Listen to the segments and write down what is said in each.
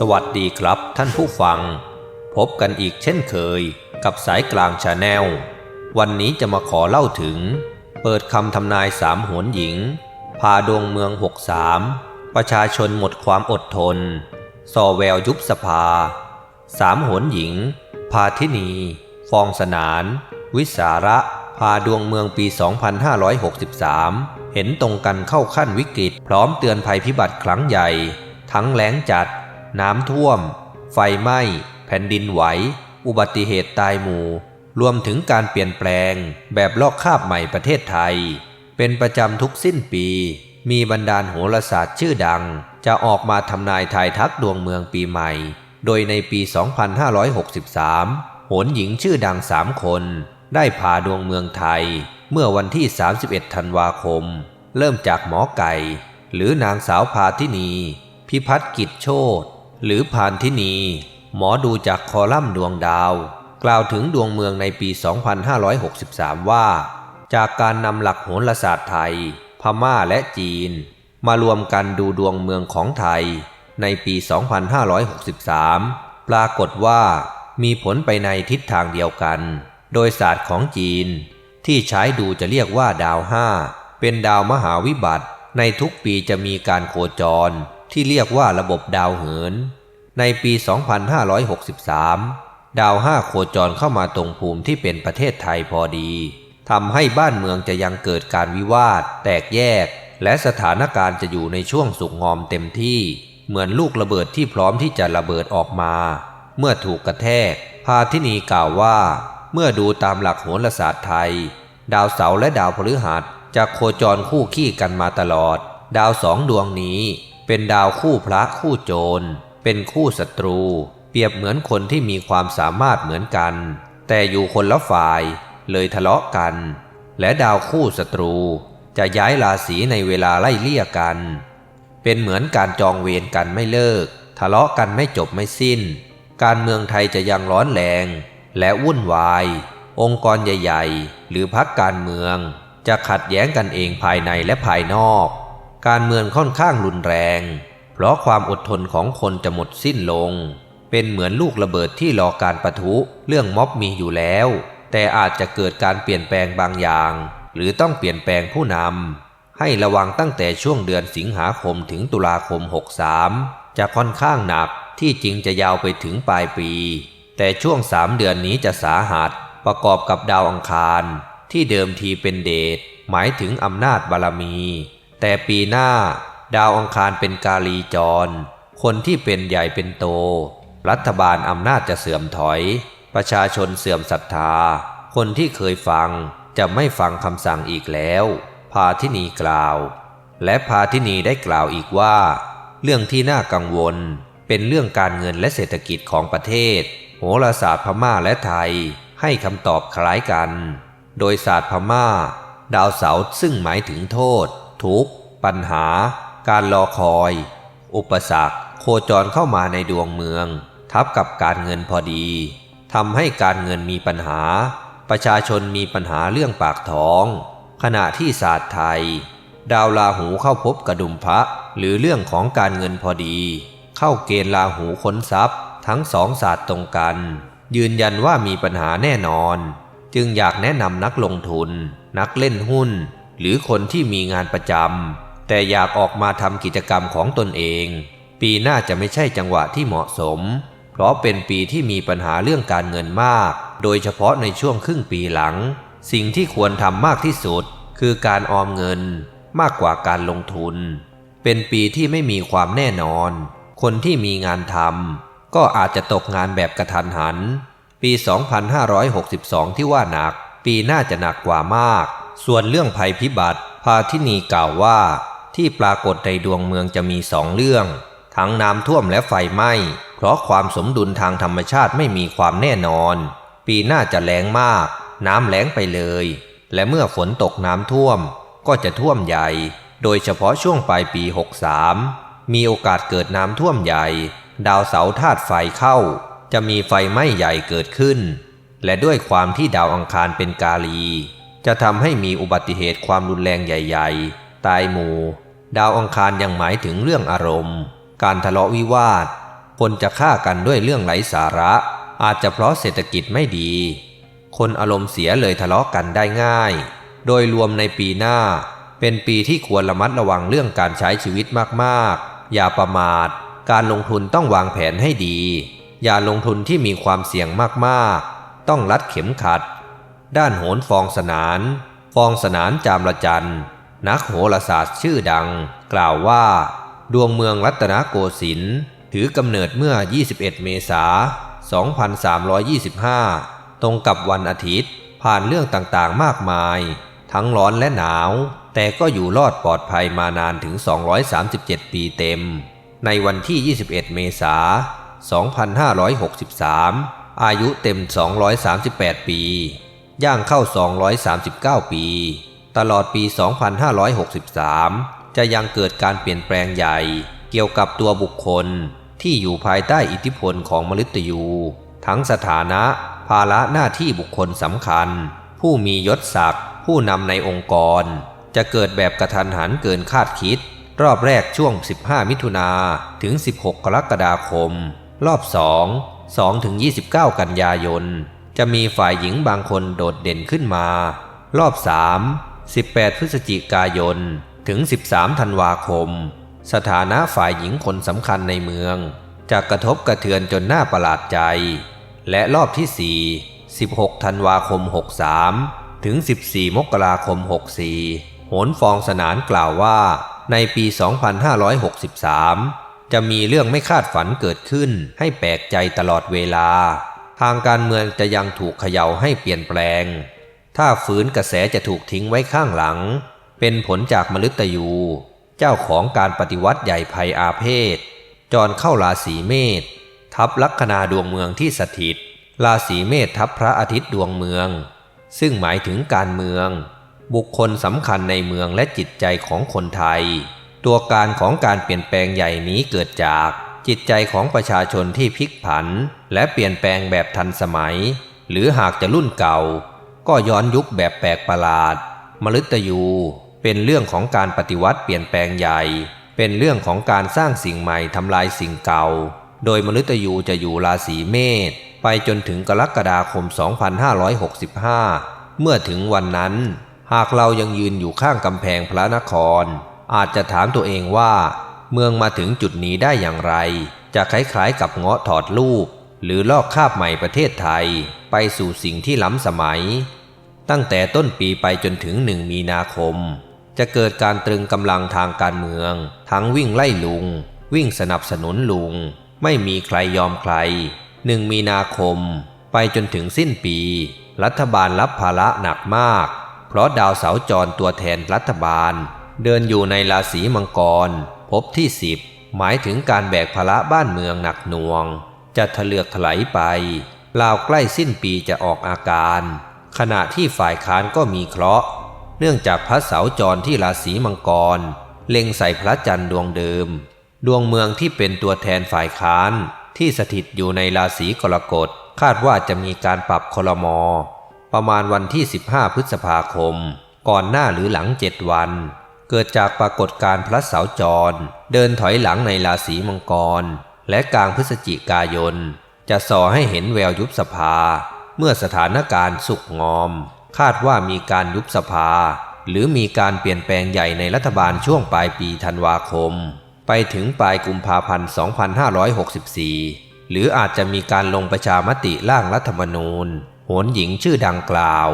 สวัสดีครับท่านผู้ฟัง พบกันอีกเช่นเคยกับสายกลางชาแนล วันนี้จะมาขอเล่าถึง เปิดคำทำนายสามโหนหญิง พาดวงเมือง 63 ประชาชนหมดความอดทนซอแววยุบสภาสามโหนหญิง พาทินี ฟองสนาน วิสาระ พาดวงเมืองปี 2563 เห็นตรงกันเข้าขั้นวิกฤต พร้อมเตือนภัยพิบัติครั้งใหญ่ ทั้งแล้งจัด น้ำท่วม ไฟไหม้ แผ่นดินไหว อุบัติเหตุตายหมู่ รวมถึงการเปลี่ยนแปลง แบบลอกคาบใหม่ประเทศไทย เป็นประจำทุกสิ้นปี มีบรรดาโหราศาสตร์ชื่อดัง จะออกมาทำนายทายทักดวงเมืองปีใหม่ โดยในปี 2563 โหนหญิงชื่อดังสามคน ได้พาดวงเมืองไทย เมื่อวันที่ 31 ธันวาคม เริ่มจากหมอไก่ หรือนางสาวพาทินี พิพัฒกิจโชต หรือพานทินี หมอดูจากคอลัมน์ดวงดาว กล่าวถึงดวงเมืองในปี 2563 ว่า จากการนำหลักโหราศาสตร์ไทย พม่าและจีน มารวมกันดูดวงเมืองของไทย ในปี 2563 ปรากฏว่ามีผลไปในทิศทางเดียวกัน โดยศาสตร์ของจีน ที่ใช้ดูจะเรียกว่าดาวห้าเป็นดาวมหาวิบัติ ในทุกปีจะมีการโคจร ที่เรียกว่าระบบดาวเหิน ในปี 2563 ดาวห้าโคจรเข้ามาตรงภูมิที่เป็นประเทศไทยพอดีทำให้บ้านเมืองจะยังเกิดการวิวาท แตกแยก และสถานการณ์จะอยู่ในช่วงสุกงอมเต็มที่ เหมือนลูกระเบิดที่พร้อมที่จะระเบิดออกมา เมื่อถูกกระแทก พาทินีกล่าวว่า เมื่อดูตามหลักโหราศาสตร์ไทย ดาวเสาร์และดาวพฤหัสจะโคจรคู่ขี้กันมาตลอด ดาวสองดวงนี้ เป็นดาวคู่พระคู่โจร เป็นคู่ศัตรู เปรียบเหมือนคนที่มีความสามารถเหมือนกัน แต่อยู่คนละฝ่ายเลยทะเลาะกัน และดาวคู่ศัตรู จะย้ายราศีในเวลาไล่เลี่ยกัน เป็นเหมือนการจองเวรกันไม่เลิก ทะเลาะกันไม่จบไม่สิ้น การเมืองไทยจะยังร้อนแรง และวุ่นวาย องค์กรใหญ่ ๆ หรือพักการเมือง จะขัดแย้งกันเองภายในและภายนอก การเมืองค่อนข้างรุนแรง เพราะความอดทนของคนจะหมดสิ้นลง เป็นเหมือนลูกระเบิดที่รอการประทุเรื่องม็อบมีอยู่แล้ว แต่อาจจะเกิดการเปลี่ยนแปลงบางอย่าง หรือต้องเปลี่ยนแปลงผู้นำให้ระวังตั้งแต่ช่วงเดือนสิงหาคมถึงตุลาคม 63 จะค่อนข้างหนักที่จริงจะยาวไปถึงปลายปี แต่ช่วงสามเดือนนี้จะสาหัสประกอบกับดาวอังคาร ที่เดิมทีเป็นเดชหมายถึงอำนาจบารมี แต่ปีหน้าดาวอังคารเป็นกาลีจร คนที่เป็นใหญ่เป็นโต รัฐบาลอำนาจจะเสื่อมถอย ประชาชนเสื่อมศรัทธา คนที่เคยฟังจะไม่ฟังคำสั่งอีกแล้ว พาทินีกล่าว และพาทินีได้กล่าวอีกว่า เรื่องที่น่ากังวล เป็นเรื่องการเงินและเศรษฐกิจของประเทศ โหราศาสตร์พม่าและไทยให้คำตอบคล้ายกัน โดยศาสตร์พม่า ดาวเสาร์ซึ่งหมายถึงโทษ ทุกข์ ปัญหา การรอคอย อุปสรรค โคจรเข้ามาในดวงเมือง ทับกับการเงินพอดีทำให้การเงินมีปัญหา ประชาชนมีปัญหาเรื่องปากท้อง ขณะที่ศาสตร์ไทย ดาวราหูเข้าพบกระดุมพระหรือเรื่องของการเงินพอดี เข้าเกณฑ์ราหูค้นทรัพย์ ทั้งสองศาสตร์ตรงกัน ยืนยันว่ามีปัญหาแน่นอน จึงอยากแนะนำนักลงทุน นักเล่นหุ้น หรือคนที่มีงานประจำแต่อยากออกมาทำกิจกรรมของตนเอง ปีหน้าจะไม่ใช่จังหวะที่เหมาะสม เพราะเป็นปีที่มีปัญหาเรื่องการเงินมาก โดยเฉพาะในช่วงครึ่งปีหลัง สิ่งที่ควรทำมากที่สุด คือการออมเงินมากกว่าการลงทุน เป็นปีที่ไม่มีความแน่นอน คนที่มีงานทำก็อาจจะตกงานแบบกระทันหัน ปี 2562 ที่ว่าหนัก ปีหน้าจะหนักกว่ามาก ส่วนเรื่องภัยพิบัติ พาทินีกล่าวว่าที่ปรากฏในดวงเมืองจะมีสองเรื่อง ทั้งน้ำท่วมและไฟไหม้ เพราะความสมดุลทางธรรมชาติไม่มีความแน่นอน ปีหน้าจะแล้งมาก น้ำแล้งไปเลย และเมื่อฝนตกน้ำท่วม ก็จะท่วมใหญ่ โดยเฉพาะช่วงปลายปี 63 มีโอกาสเกิดน้ำท่วมใหญ่ ดาวเสาร์ธาตุไฟเข้า จะมีไฟไหม้ใหญ่เกิดขึ้น และด้วยความที่ดาวอังคารเป็นกาลี จะทำให้มีอุบัติเหตุความรุนแรงใหญ่ ๆ ตายหมู่ ดาวอังคารยังหมายถึงเรื่องอารมณ์ การทะเลาะวิวาท คนจะฆ่ากันด้วยเรื่องไร้สาระ อาจจะเพราะเศรษฐกิจไม่ดี คนอารมณ์เสียเลยทะเลาะกันได้ง่าย โดยรวมในปีหน้า เป็นปีที่ควรระมัดระวังเรื่องการใช้ชีวิตมากๆ อย่าประมาท การลงทุนต้องวางแผนให้ดี อย่าลงทุนที่มีความเสี่ยงมากๆ ต้องรัดเข็มขัด ด้านโหนฟองสนาน ฟองสนานจามละจันนักโหราศาสตร์ชื่อดัง กล่าวว่า ดวงเมืองรัตนโกสินทร์ถือกำเนิดเมื่อ 21 เมษายน 2325 ตรงกับวันอาทิตย์ ผ่านเรื่องต่างๆมากมาย ทั้งร้อนและหนาว แต่ก็อยู่รอดปลอดภัยมานานถึง 237 ปีเต็ม ในวันที่ 21 เมษายน 2563 อายุเต็ม 238 ปี ย่างเข้า 239 ปี ตลอดปี 2563 จะยังเกิดการเปลี่ยนแปลงใหญ่ เกี่ยวกับตัวบุคคลที่อยู่ภายใต้อิทธิพลของมฤตยู ทั้งสถานะ ภาระหน้าที่บุคคลสำคัญ ผู้มียศศักดิ์ผู้นำในองค์กร จะเกิดแบบกระทันหันเกินคาดคิด รอบแรกช่วง 15 มิถุนาถึง 16 กรกฎาคม รอบ 2 2ถึง29 กันยายน จะมีฝ่ายหญิงบางคนโดดเด่นขึ้นมา รอบ 3 18 พฤศจิกายน ถึง 13 ธันวาคม สถานะฝ่ายหญิงคนสำคัญในเมืองจะกระทบกระเทือนจนน่าประหลาดใจ และรอบที่ 4 16 ธันวาคม 63 ถึง 14 มกราคม 64 โหนฟองสนานกล่าวว่าในปี 2563 จะมีเรื่องไม่คาดฝันเกิดขึ้นให้แปลกใจตลอดเวลา ทางการเมืองจะยังถูกเขย่าให้เปลี่ยนแปลง ถ้าฝืนกระแสจะถูกทิ้งไว้ข้างหลัง เป็นผลจากมฤตยู เจ้าของการปฏิวัติใหญ่ภัยอาเพศ จรเข้าราศีเมษทับลัคนาดวงเมืองที่สถิต ราศีเมษทับพระอาทิตย์ดวงเมือง ซึ่งหมายถึงการเมือง บุคคลสำคัญในเมืองและจิตใจของคนไทย ตัวการของการเปลี่ยนแปลงใหญ่นี้เกิดจาก จิตใจของประชาชนที่พลิกผัน และเปลี่ยนแปลงแบบทันสมัย หรือหากจะรุ่นเก่า ก็ย้อนยุคแบบแปลกประหลาด มฤตยูเป็นเรื่องของการปฏิวัติเปลี่ยนแปลงใหญ่ เป็นเรื่องของการสร้างสิ่งใหม่ทำลายสิ่งเก่า โดยมฤตยูจะอยู่ราศีเมษไปจนถึงกรกฎาคม 2565 เมื่อถึงวันนั้น หากเรายังยืนอยู่ข้างกำแพงพระนคร อาจจะถามตัวเองว่า เมืองมาถึงจุดนี้ได้อย่างไร จะคล้ายๆกับเงาะถอดรูป หรือลอกคาบใหม่ประเทศไทย ไปสู่สิ่งที่ล้ำสมัย ตั้งแต่ต้นปีไปจนถึงหนึ่งมีนาคม จะเกิดการตรึงกำลังทางการเมือง ทั้งวิ่งไล่ลุง วิ่งสนับสนุนลุง ไม่มีใครยอมใครหนึ่งมีนาคม ไปจนถึงสิ้นปี รัฐบาลรับภาระหนักมาก เพราะดาวเสาจรตัวแทนรัฐบาล เดินอยู่ในราศีมังกร พบที่สิบหมายถึงการแบกภาระบ้านเมืองหนักหน่วง จะทะเลือกถลายไปลาวใกล้สิ้นปีจะออกอาการ ขณะที่ฝ่ายค้านก็มีเคราะห์ เนื่องจากพระเสาจรที่ราศีมังกร เล็งใส่พระจันทร์ดวงเดิม ดวงเมืองที่เป็นตัวแทนฝ่ายค้านที่สถิตอยู่ในราศีกรกฎคาดว่าจะมีการปรับคลมอ ประมาณวันที่ 15 พฤษภาคม ก่อนหน้าหรือหลังเจ็ดวัน เกิดจากปรากฏการณ์พระเสาจร เดินถอยหลังในราศีมังกร และกลางพฤศจิกายน จะส่อให้เห็นแววยุบสภา เมื่อสถานการณ์สุกงอม คาดว่ามีการยุบสภา หรือมีการเปลี่ยนแปลงใหญ่ในรัฐบาลช่วงปลายปีธันวาคม ไปถึงปลายกุมภาพันธ์ 2564 หรืออาจจะมีการลงประชามติร่างรัฐธรรมนูญโหนหญิงชื่อดังกล่าว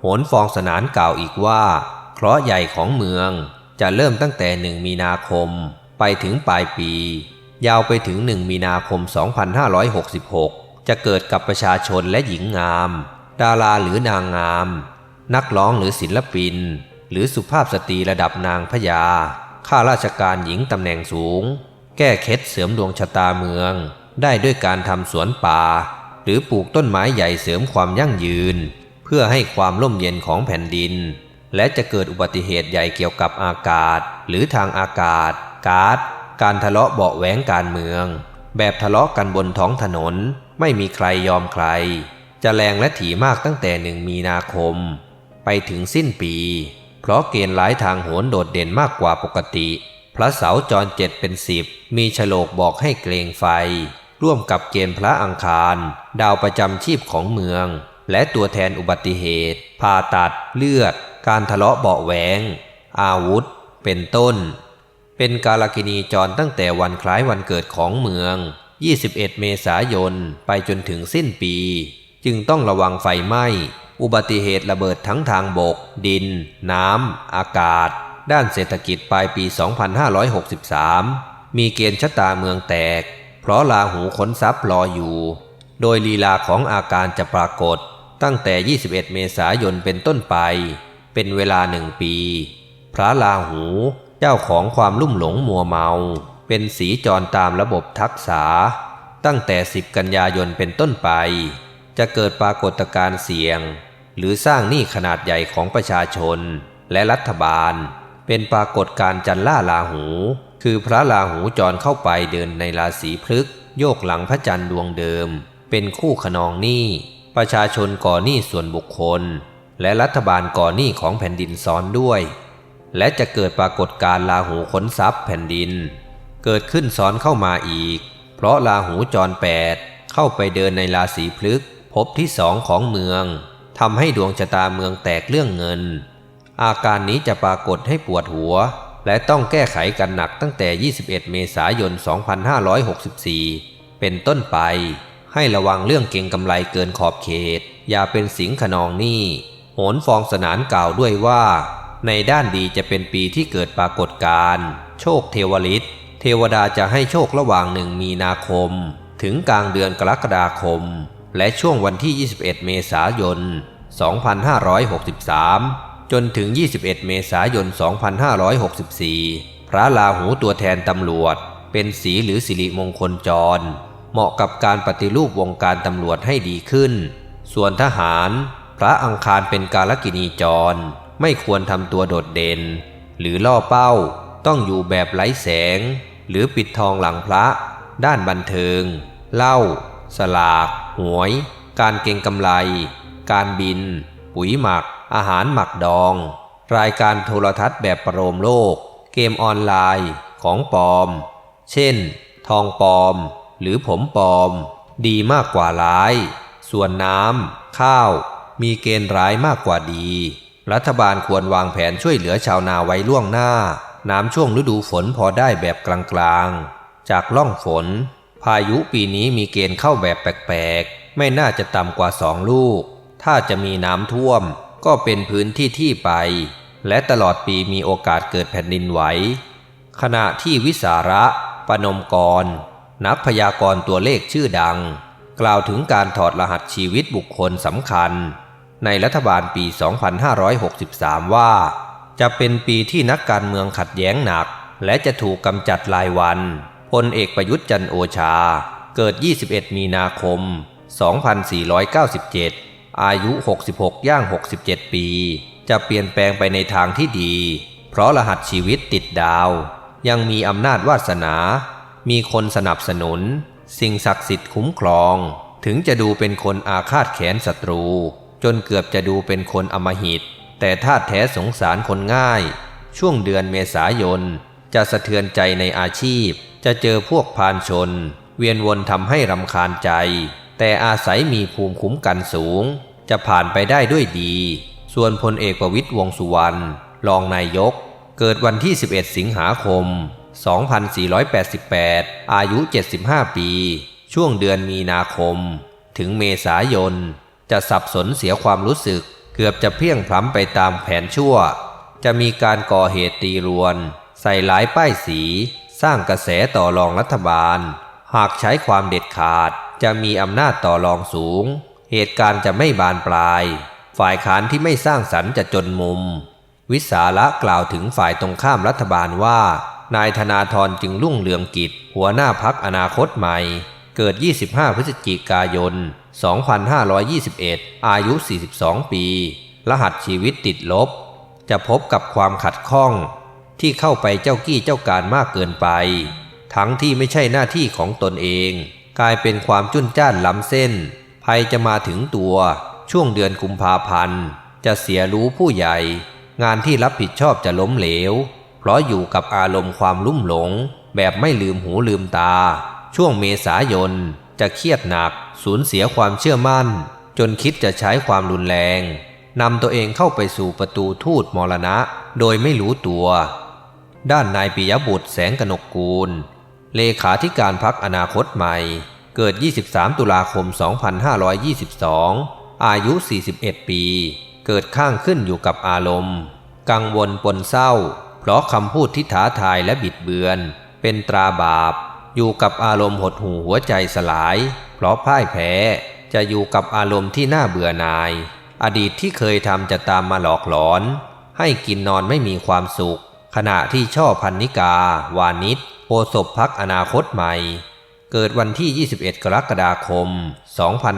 โหนฟองสนานกล่าวอีกว่าเคราะห์ใหญ่ของเมือง จะเริ่มตั้งแต่หนึ่งมีนาคม ไปถึงปลายปี ยาวไปถึงหนึ่งมีนาคม 2566 จะเกิดกับประชาชนและหญิงงาม ดาราหรือนางงาม นักร้องหรือศิลปิน หรือสุภาพสตรีระดับนางพญาข้าราชการหญิงตำแหน่งสูง แก้เคล็ดเสริมดวงชะตาเมือง ได้ด้วยการทำสวนป่า หรือปลูกต้นไม้ใหญ่เสริมความยั่งยืน เพื่อให้ความร่มเย็นของแผ่นดิน และจะเกิดอุบัติเหตุใหญ่เกี่ยวกับอากาศ หรือทางอากาศก๊าซการทะเลาะเบาแหวงการเมือง แบบทะเลาะกันบนท้องถนน ไม่มีใครยอมใคร จะแรงและถี่มากตั้งแต่หนึ่งมีนาคม ไปถึงสิ้นปี เพราะเกณฑ์หลายทางโหนโดดเด่นมากกว่าปกติ พระเสาจรเจ็ดเป็นสิบมีฉลกบอกให้เกรงไฟ ร่วมกับเกณฑ์พระอังคาร ดาวประจำชีพของเมือง และตัวแทนอุบัติเหตุผ่าตัดเลือด การทะเลาะเบาะแหวง อาวุธ เป็นต้น เป็นกาลกินีจรตั้งแต่วันคล้ายวันเกิดของเมือง 21 เมษายนไปจนถึงสิ้นปี จึงต้องระวังไฟไหม้ อุบัติเหตุระเบิดทั้งทางบก ดิน น้ำ อากาศ ด้านเศรษฐกิจปลายปี 2563 มีเกณฑ์ชะตาเมืองแตก เพราะลาหูขนทรัพย์รออยู่ โดยลีลาของอาการจะปรากฏตั้งแต่ 21 เมษายนเป็นต้นไป เป็นเวลาหนึ่งปี พระลาหูเจ้าของความลุ่มหลงมัวเมา เป็นสีจรตามระบบทักษา ตั้งแต่10กันยายนเป็นต้นไป จะเกิดปรากฏการณ์เสี่ยง หรือสร้างหนี้ขนาดใหญ่ของประชาชน และรัฐบาล เป็นปรากฏการณ์จันล่าลาหู คือพระลาหูจรเข้าไปเดินในราศีพฤกษ์โยกหลังพระจันทร์ดวงเดิม เป็นคู่ขนองหนี้ประชาชนก่อหนี้ส่วนบุคคล และรัฐบาลก่อหนี้ของแผ่นดินซ้อนด้วย และจะเกิดปรากฏการ์ลาหูขนทรัพย์แผ่นดิน เกิดขึ้นซ้อนเข้ามาอีก เพราะลาหูจรแปดเข้าไปเดินในราศีพฤกษ์ภพที่สองของเมืองทำให้ดวงชะตาเมืองแตกเรื่องเงิน อาการนี้จะปรากฏให้ปวดหัว และต้องแก้ไขกันหนักตั้งแต่ 21 เมษายน 2564 เป็นต้นไป ให้ระวังเรื่องเก่งกำไรเกินขอบเขต อย่าเป็นสิงขนองหนี้ โหนฟองสนานกล่าวด้วยว่า ในด้านดีจะเป็นปีที่เกิดปรากฏการณ์โชคเทวฤทธิ์เทวดาจะให้โชคระหว่างหนึ่งมีนาคม ถึงกลางเดือนกรกฎาคม และช่วงวันที่ 21 เมษายน 2563 จนถึง 21 เมษายน 2564 พระลาหูตัวแทนตำรวจ เป็นสีหรือสิริมงคลจร เหมาะกับการปฏิรูปวงการตำรวจให้ดีขึ้น ส่วนทหาร พระอังคารเป็นกาลกินีจร ไม่ควรทำตัวโดดเด่น หรือล่อเป้าต้องอยู่แบบไร้แสง หรือปิดทองหลังพระ ด้านบันเทิงเหล้าสลาก หวย การเก็งกำไร การบิน ปุ๋ยหมัก อาหารหมักดอง รายการโทรทัศน์แบบประโลมโลก เกมออนไลน์ของปลอม เช่น ทองปลอม หรือผมปลอม ดีมากกว่าร้าย ส่วนน้ำ ข้าว มีเกณฑ์ร้ายมากกว่าดี รัฐบาลควรวางแผนช่วยเหลือชาวนาไว้ล่วงหน้า น้ำช่วงฤดูฝนพอได้แบบกลางๆ จากล่องฝน พายุปีนี้มีเกณฑ์เข้าแบบแปลกๆ ไม่น่าจะต่ำกว่าสองลูก ถ้าจะมีน้ำท่วม ก็เป็นพื้นที่ที่ไป และตลอดปีมีโอกาสเกิดแผ่นดินไหว ขณะที่วิสาระปนมกร นักพยากรณ์ตัวเลขชื่อดัง กล่าวถึงการถอดรหัสชีวิตบุคคลสำคัญ ในรัฐบาลปี 2563 ว่า จะเป็นปีที่นักการเมืองขัดแย้งหนัก และจะถูกกำจัดรายวันพลเอกประยุทธ์จันโอชา เกิด 21 มีนาคม 2497 อายุ 66 ย่าง 67 ปี จะเปลี่ยนแปลงไปในทางที่ดี เพราะรหัสชีวิตติดดาว ยังมีอำนาจวาสนา มีคนสนับสนุน สิ่งศักดิ์สิทธิ์คุ้มครอง ถึงจะดูเป็นคนอาฆาตแค้นศัตรู จนเกือบจะดูเป็นคนอมหิต แต่ถ้าแท้สงสารคนง่าย ช่วงเดือนเมษายน จะสะเทือนใจในอาชีพ จะเจอพวกพานชน เวียนวนทำให้รำคาญใจ แต่อาศัยมีภูมิคุ้มกันสูง จะผ่านไปได้ด้วยดี ส่วนพลเอกประวิตยวงสุวรรณรองนายก เกิดวันที่ 11 สิงหาคม 2488 อายุ 75 ปี ช่วงเดือนมีนาคม ถึงเมษายน จะสับสนเสียความรู้สึก เกือบจะเพี้ยงพล้ำไปตามแผนชั่ว จะมีการก่อเหตุตีรวน ใส่หลายป้ายสี สร้างกระแสต่อรองรัฐบาล หากใช้ความเด็ดขาด จะมีอำนาจต่อรองสูง เหตุการณ์จะไม่บานปลาย ฝ่ายค้านที่ไม่สร้างสรรค์จะจนมุม วิสาระกล่าวถึงฝ่ายตรงข้ามรัฐบาลว่า นายธนาธรจึงรุ่งเรืองกิจ หัวหน้าพักอนาคตใหม่ เกิด 25 พฤศจิกายน 2521 อายุ 42 ปี รหัสชีวิตติดลบ จะพบกับความขัดข้อง ที่เข้าไปเจ้ากี้เจ้าการมากเกินไป ทั้งที่ไม่ใช่หน้าที่ของตนเอง กลายเป็นความจุนจ้านล้ำเส้น ภัยจะมาถึงตัวช่วงเดือนกุมภาพันธ์ จะเสียรู้ผู้ใหญ่ งานที่รับผิดชอบจะล้มเหลว เพราะอยู่กับอารมณ์ความลุ่มหลง แบบไม่ลืมหูลืมตา ช่วงเมษายน จะเครียดหนัก สูญเสียความเชื่อมั่น จนคิดจะใช้ความรุนแรงนำตัวเองเข้าไปสู่ประตูทูตมรณะ โดยไม่รู้ตัว ด้านนายปิยบุตรแสงกนกกูล เลขาธิการพักอนาคตใหม่ เกิด 23 ตุลาคม 2522 อายุ 41 ปี เกิดข้างขึ้นอยู่กับอารมณ์ กังวลปนเศร้า เพราะคำพูดที่ท้าทายและบิดเบือน เป็นตราบาป อยู่กับอารมณ์หดหูหัวใจสลาย เพราะพ่ายแพ้จะอยู่กับอารมณ์ที่น่าเบื่อหน่าย อดีตที่เคยทำจะตามมาหลอกหลอน ให้กินนอนไม่มีความสุข ขณะที่ช่อพันนิกา วานิชโอศบพักอนาคตใหม่ เกิดวันที่ 21 กรกฎาคม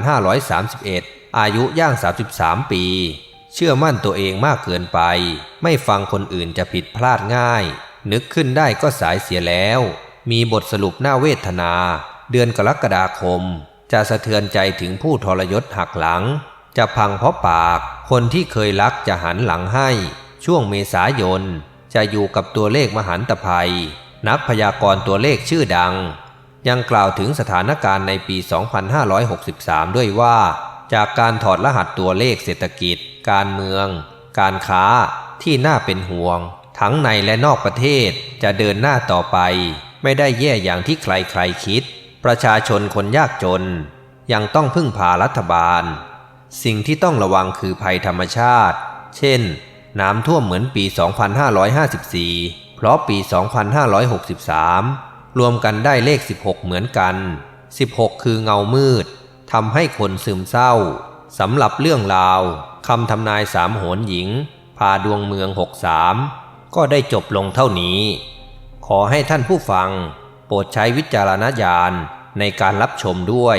2531 อายุย่าง 33 ปี เชื่อมั่นตัวเองมากเกินไป ไม่ฟังคนอื่นจะผิดพลาดง่าย นึกขึ้นได้ก็สายเสียแล้ว มีบทสรุปหน้าเวทนา เดือนกรกฎาคม จะสะเทือนใจถึงผู้ทรยศหักหลัง จะพังเพราะปาก คนที่เคยรักจะหันหลังให้ ช่วงเมษายน จะอยู่กับตัวเลขมหันตภัย นักพยากรณ์ตัวเลขชื่อดัง ยังกล่าวถึงสถานการณ์ในปี 2563 ด้วยว่า จากการถอดรหัสตัวเลขเศรษฐกิจ การเมือง การค้าที่น่าเป็นห่วง ทั้งในและนอกประเทศจะเดินหน้าต่อไป ไม่ได้แย่อย่างที่ใครๆคิด ประชาชนคนยากจน ยังต้องพึ่งพารัฐบาล สิ่งที่ต้องระวังคือภัยธรรมชาติ เช่น น้ำท่วมเหมือนปี 2554 เพราะปี 2563 รวมกันได้เลข 16 เหมือนกัน 16 คือเงามืดทำให้คนซึมเศร้าสำหรับเรื่องราวคำทำนายสามโหนหญิง พาดวงเมือง 63 ก็ได้จบลงเท่านี้ ขอให้ท่านผู้ฟัง โปรดใช้วิจารณญาณในการรับชมด้วย